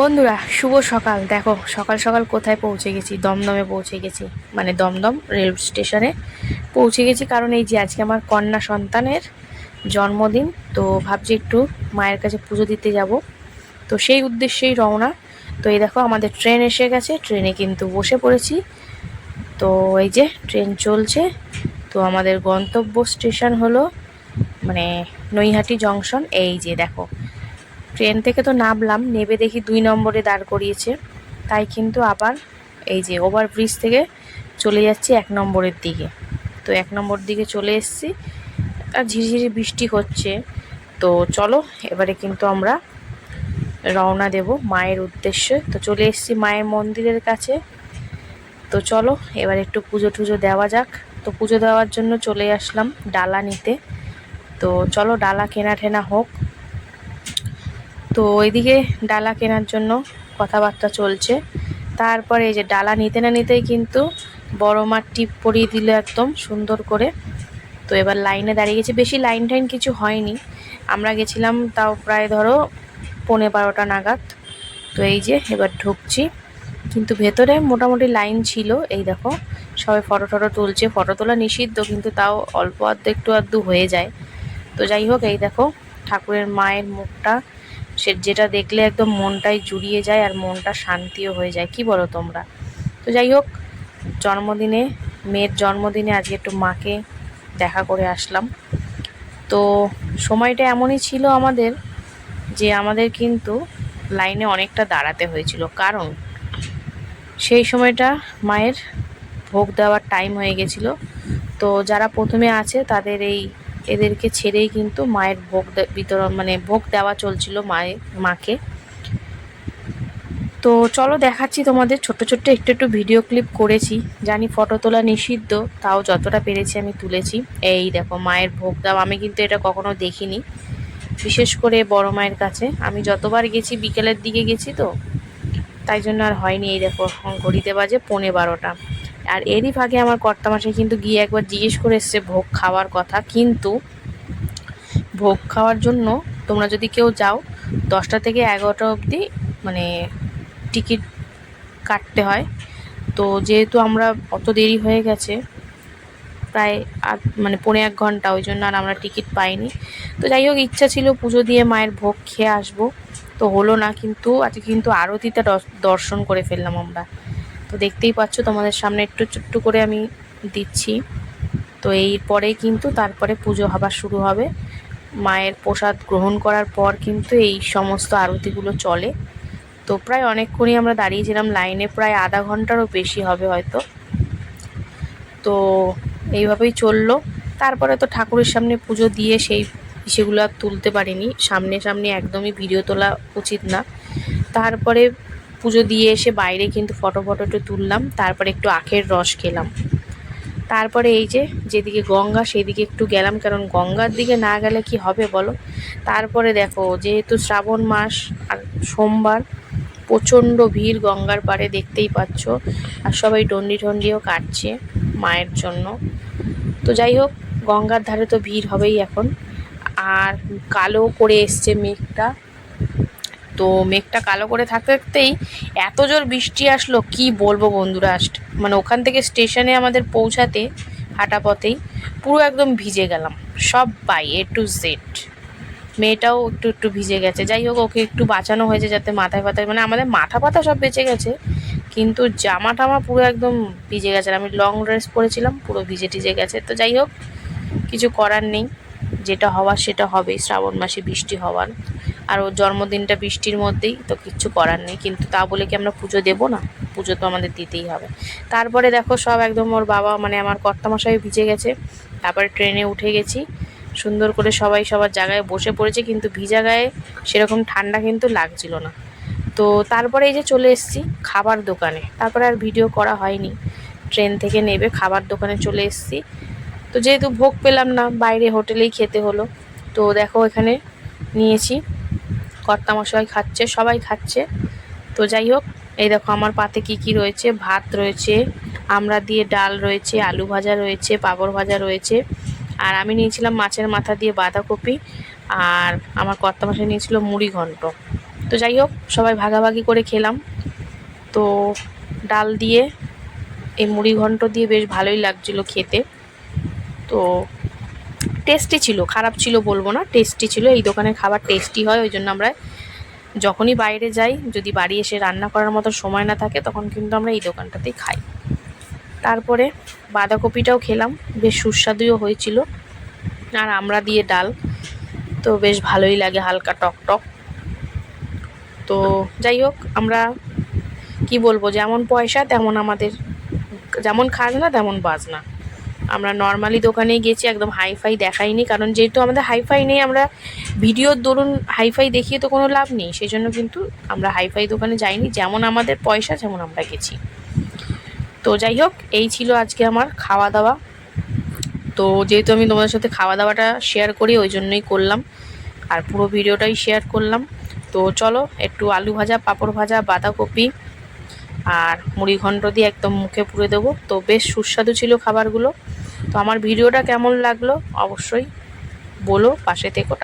বন্ধুরা, শুভ সকাল। দেখো, সকাল সকাল কোথায় পৌঁছে গেছি? দমদমে পৌঁছে গেছি। মানে দমদম রেল স্টেশনে পৌঁছে গেছি কারণ এই যে আজকে আমার কন্যা সন্তানের জন্মদিন, তো ভাবছি একটু মায়ের কাছে পুজো দিতে যাব। তো সেই উদ্দেশ্যেই রওনা। তো এই দেখো, আমাদের ট্রেন এসে গেছে। ট্রেনে কিন্তু বসে পড়েছি। তো এই যে ট্রেন চলছে। তো আমাদের গন্তব্য স্টেশন হলো মানে নৈহাটি জংশন। এই যে দেখো ট্রেন থেকে তো নামলাম, নেবে দেখি দুই নম্বরে দাঁড় করিয়েছে। তাই কিন্তু আবার এই যে ওভারব্রিজ থেকে চলে যাচ্ছি এক নম্বরের দিকে। তো এক নম্বর দিকে চলে এসেছি, আর ঝিরিঝিরি বৃষ্টি হচ্ছে। তো চলো, এবারে কিন্তু আমরা রওনা দেব মায়ের উদ্দেশ্যে। তো চলে এসেছি মায়ের মন্দিরের কাছে। তো চলো, এবার একটু পুজো টুজো দেওয়া যাক। তো পুজো দেওয়ার জন্য চলে আসলাম ডালা নিতে। তো চলো, ডালা কেনা টেনা হোক। তো ওইদিকে ডালা কেনার জন্য কথাবার্তা চলছে। তারপরে এই যে ডালা নিতে না নিতেই কিন্তু বড় মার টিপ পরিয়ে দিল একদম সুন্দর করে। তো এবার লাইনে দাঁড়িয়ে গেছে। বেশি লাইন টাইন কিছু হয়নি। আমরা গেছিলাম তাও প্রায় ধরো পৌনে বারোটা নাগাদ। তো এই যে এবার ঢুকছি। কিন্তু ভেতরে মোটামুটি লাইন ছিল। এই দেখো, সবাই ফটো টটো তুলছে। ফটো তোলা নিষিদ্ধ, কিন্তু তাও অল্প আধটু একটু আধটু হয়ে যায়। তো যাই হোক, এই দেখো, ঠাকুরের মায়ের মুখটা সে যেটা দেখলে একদম মনটাই জুড়িয়ে যায় আর মনটা শান্তিও হয়ে যায়। কি বলো তোমরা? তো যাই হোক, জন্মদিনে, মেয়ের জন্মদিনে আজকে একটু মাকে দেখা করে আসলাম। তো সময়টা এমনই ছিল আমাদের যে আমাদের কিন্তু লাইনে অনেকটা দাঁড়াতে হয়েছিল। কারণ সেই সময়টা মায়ের ভোগ দেওয়ার টাইম হয়ে গেছিল। তো যারা প্রথমে আছে তাদের এই এদেরকে ছেড়েই কিন্তু মায়ের ভোগ বিতরণ মানে ভোগ দেওয়া চলছিল মায়ের মাকে। তো চলো দেখাচ্ছি তোমাদের ছোট্ট ছোট্ট একটু একটু ভিডিও ক্লিপ করেছি। জানি ফটো তোলা নিষিদ্ধ, তাও যতটা পেরেছি আমি তুলেছি। এই দেখো, মায়ের ভোগ দেওয়া আমি কিন্তু এটা কখনো দেখিনি। বিশেষ করে বড় মায়ের কাছে। আমি যতবার গেছি, বিকেলের দিকে গেছি তো, তাই জন্য আর হয়নি। এই দেখো, ঘড়িতে বাজে পৌনে বারোটা। আর এরই ফাঁকে আমার কর্তামাশাই কিন্তু গিয়ে একবার জিজ্ঞেস করে এসছে ভোগ খাওয়ার কথা। কিন্তু ভোগ খাওয়ার জন্য তোমরা যদি কেউ যাও, দশটা থেকে এগারোটা অবধি মানে টিকিট কাটতে হয়। তো যেহেতু আমরা অত দেরি হয়ে গেছে, প্রায় আধ মানে পৌনে এক ঘণ্টা, ওই জন্য আর আমরা টিকিট পাইনি। তো যাই হোক, ইচ্ছা ছিল পুজো দিয়ে মায়ের ভোগ খেয়ে আসব। তো হলো না, কিন্তু আজকে কিন্তু আরতিটা দর্শন করে ফেললাম আমরা। তো দেখতেই পাচ্ছ, তোমাদের সামনে একটু ছোট্ট করে আমি দিচ্ছি। তো এই পরেই কিন্তু তারপরে পুজো হবার শুরু হবে। মায়ের প্রসাদ গ্রহণ করার পর কিন্তু এই সমস্ত আরতিগুলো চলে। তো প্রায় অনেকক্ষণই আমরা দাঁড়িয়েছিলাম লাইনে, প্রায় আধা ঘন্টারও বেশি হবে হয়তো। তো এইভাবেই চলল। তারপরে তো ঠাকুরের সামনে পুজো দিয়ে সেই সেগুলো আর তুলতে পারিনি। সামনে সামনে একদমই ভিডিও তোলা উচিত না। তারপরে পুজো দিয়ে এসে বাইরে কিন্তু ফটো ফটো একটু তুললাম, তারপরে একটু আখের রস খেলাম। তারপরে এই যে, যেদিকে গঙ্গা সেদিকে একটু গেলাম, কারণ গঙ্গার দিকে না গেলে কি হবে বলো? তারপরে দেখো, যেহেতু শ্রাবণ মাস আর সোমবার, প্রচণ্ড ভিড় গঙ্গার পাড়ে দেখতেই পাচ্ছ, আর সবাই ডন্ডি ঠন্ডিও কাটছে মায়ের জন্য। তো যাই হোক, গঙ্গার ধারে তো ভিড় হবেই এখন। আর কালো করে এসছে মেঘটা। তো মেঘটা কালো করে থাকতে থাকতেই এত জোর বৃষ্টি আসলো, কি বলব বন্ধুরা মানে ওখান থেকে স্টেশনে আমাদের পৌঁছাতে হাঁটা পথেই পুরো একদম ভিজে গেলাম, সব বাই, এ টু জেড। মেয়েটাও একটু একটু ভিজে গেছে, যাই হোক, ওকে একটু বাঁচানো হয়েছে যাতে মাথায় ফাথায় মানে আমাদের মাথা পাতা সব বেঁচে গেছে, কিন্তু জামা টামা পুরো একদম ভিজে গেছে, আমি লং ড্রেস পরেছিলাম, পুরো ভিজে টিজে গেছে, তো যাই হোক, কিছু করার নেই, যেটা হওয়ার সেটা হবেই শ্রাবণ মাসে বৃষ্টি হওয়ার। আর ওর জন্মদিনটা বৃষ্টির মধ্যেই, তো কিচ্ছু করার নেই। কিন্তু তা বলে কি আমরা পুজো দেবো না? পুজো তো আমাদের দিতেই হবে। তারপরে দেখো সব একদম ওর বাবা মানে আমার কর্তামশাই ভিজে গেছে। তারপরে ট্রেনে উঠে গেছি। সুন্দর করে সবাই সবার জায়গায় বসে পড়েছে, কিন্তু ভিজা গায়ে সেরকম ঠান্ডা কিন্তু লাগছিল না। তো তারপরে এই যে চলে এসেছি খাবার দোকানে। তারপরে আর ভিডিও করা হয়নি। ট্রেন থেকে নেবে খাবার দোকানে চলে এসেছি। তো যেহেতু ভোগ পেলাম না, বাইরে হোটেলেই খেতে হলো। তো দেখো এখানে নিয়েছি। কর্তামশাই খাচ্ছে, সবাই খাচ্ছে। তো যাই হোক, এই দেখো আমার পাতে কি কি রয়েছে? ভাত রয়েছে, আমরা দিয়ে ডাল রয়েছে, আলু ভাজা রয়েছে, পাঁপড় ভাজা রয়েছে। আর আমি নিয়েছিলাম মাছের মাথা দিয়ে বাঁধাকপি, আর আমার কর্তামশাই নিয়েছিল মুড়ি ঘন্ট। তো যাই হোক, সবাই ভাগাভাগি করে খেলাম। তো ডাল দিয়ে, এই মুড়ি ঘন্ট দিয়ে বেশ ভালোই লাগছিল খেতে। তো টেস্টি ছিল, খারাপ ছিল বলব না টেস্টি ছিল, এই দোকানের খাবার টেস্টি হয়, ওই জন্য আমরা যখনই বাইরে যাই, যদি বাড়ি এসে রান্না করার মতো সময় না থাকে, তখন কিন্তু আমরা এই দোকানটাতেই খাই। তারপরে বাঁধাকপিটাও খেলাম, বেশ সুস্বাদুও হয়েছিল। আর আমরা দিয়ে ডাল, তো বেশ ভালোই লাগে, হালকা টক টক। তো যাই হোক, আমরা কি বলব, যেমন পয়সা, তেমন আমাদের, যেমন খাজনা, তেমন বাজনা। আমরা নর্মালি দোকানে গেছি একদম হাইফাই দেখাইনি, কারণ যেহেতু আমাদের হাইফাই নেই, আমরা ভিডিওর দরুন হাইফাই দেখিয়ে তো কোনো লাভ নেই সেই জন্য কিন্তু আমরা হাইফাই দোকানে যাইনি, যেমন আমাদের পয়সা, যেমন আমরা গেছি। তো যাই হোক, এই ছিল আজকে আমার খাওয়া দাওয়া তো যেহেতু আমি তোমাদের সাথে খাওয়া দাওয়াটা শেয়ার করি, ওই জন্যই করলাম, আর পুরো ভিডিওটাই শেয়ার করলাম। তো চলো, একটু আলু ভাজা, পাঁপড় ভাজা, বাঁধাকপি, আর মুড়ি ঘন্ট দিয়ে একদম মুখে পুড়ে দেবো। তো বেশ সুস্বাদু ছিল খাবারগুলো। তো আমার ভিডিওটা কেমন লাগল অবশ্যই বলো পাশে থেকো